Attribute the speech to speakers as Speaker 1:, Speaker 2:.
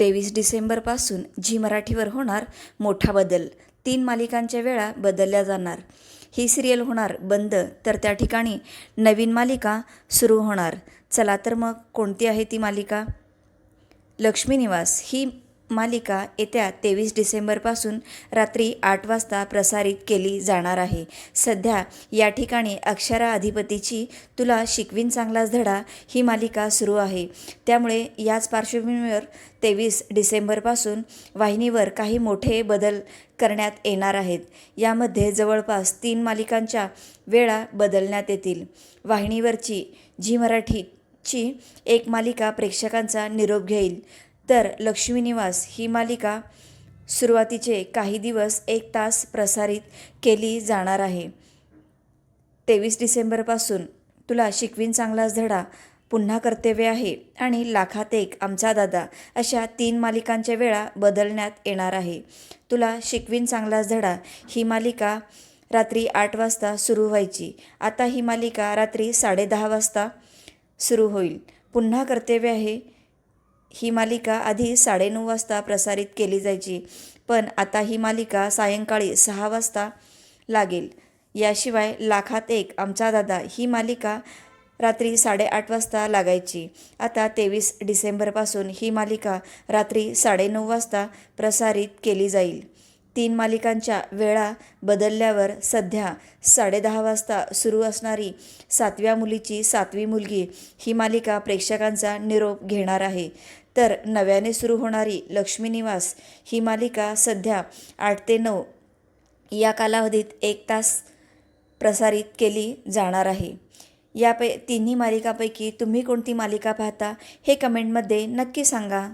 Speaker 1: तेवीस डिसेंबरपासून झी मराठीवर होणार मोठा बदल. तीन मालिकांच्या वेळा बदलल्या जाणार. ही सिरियल होणार बंद तर त्या ठिकाणी नवीन मालिका सुरू होणार. चला तर मग कोणती आहे ती मालिका? लक्ष्मी निवास. ही मालिका येत्या तेवीस डिसेंबरपासून रात्री आठ वाजता प्रसारित केली जाणार आहे. सध्या या ठिकाणी अक्षरा अधिपतीची तुला शिकवीन चांगलाच धडा ही मालिका सुरू आहे. त्यामुळे याच पार्श्वभूमीवर तेवीस डिसेंबरपासून वाहिनीवर काही मोठे बदल करण्यात येणार आहेत. यामध्ये जवळपास तीन मालिकांच्या वेळा बदलण्यात येतील. वाहिनीवरची झी मराठीची एक मालिका प्रेक्षकांचा निरोप घेईल. तर लक्ष्मी निवास ही मालिका सुरुवातीचे काही दिवस एक तास प्रसारित केली जाणार आहे. तेवीस डिसेंबरपासून तुला शिकवीन चांगलाच धडा पुन्हा कर्तव्य आहे आणि लाखात एक आमचा दादा अशा तीन मालिकांच्या वेळा बदलण्यात येणार आहे. तुला शिकवीन चांगलाच धडा ही मालिका रात्री आठ वाजता सुरू व्हायची. आता ही मालिका रात्री साडेदहा वाजता सुरू होईल. पुन्हा कर्तव्य आहे ही मालिका आधी साडेनऊ वाजता प्रसारित केली जायची पण आता ही मालिका सायंकाळी सहा वाजता लागेल. याशिवाय लाखात एक आमचा दादा ही मालिका रात्री साडेआठ वाजता लागायची. आता तेवीस डिसेंबरपासून ही मालिका रात्री साडेनऊ वाजता प्रसारित केली जाईल. तीन मालिकांच्या वेळा बदलल्यावर सध्या साडेदहा वाजता सुरू असणारी सातव्या मुलीची सातवी मुलगी ही मालिका प्रेक्षकांचा निरोप घेणार आहे. तर नव्याने सुरू होणारी लक्ष्मी निवास ही मालिका सध्या आठ ते नऊ या कालावधीत एक तास प्रसारित केली जाणार आहे. यापै तिन्ही मालिकापैकी तुम्ही कोणती मालिका पाहता हे कमेंटमध्ये नक्की सांगा.